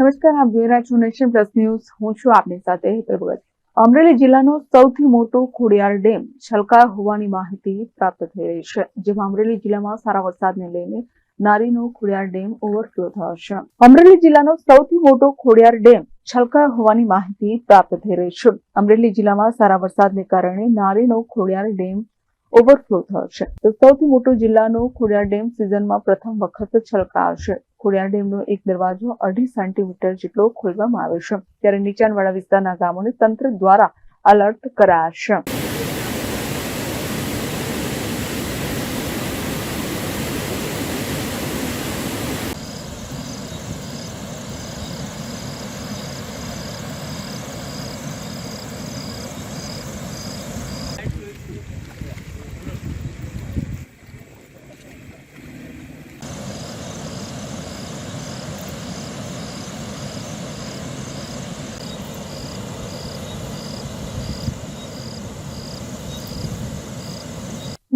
નમસ્કાર, આપ જોઈ રહ્યા છો નેશન પ્લસ ન્યૂઝ. હું છું આપની સાથે હેતર ભગત. અમરેલી જિલ્લાનો સૌથી મોટો ખોડિયાર ડેમ છલકા હોવાની માહિતી પ્રાપ્ત થઈ રહી છે, જેમાં અમરેલી જિલ્લામાં સારા વરસાદને લઈને નારીનો ખોડિયાર ડેમ ઓવરફ્લો થયો છે. અમરેલી જિલ્લાનો સૌથી મોટો ખોડિયાર ડેમ છલકા હોવાની માહિતી પ્રાપ્ત થઈ રહી છે. અમરેલી જિલ્લામાં સારા વરસાદને કારણે નારીનો ખોડિયાર ડેમ ઓવરફ્લો થયો છે. તો સૌથી મોટો જિલ્લાનો ખોડિયાર ડેમ સિઝનમાં પ્રથમ વખત છલકા છે. ખોડિયાર ડેમનો એક દરવાજો અઢી સેન્ટીમીટર જેટલો ખોલવામાં આવ્યો છે. ત્યારે નીચાણવાળા વિસ્તારના ગામોને તંત્ર દ્વારા અલર્ટ કરાયા છે.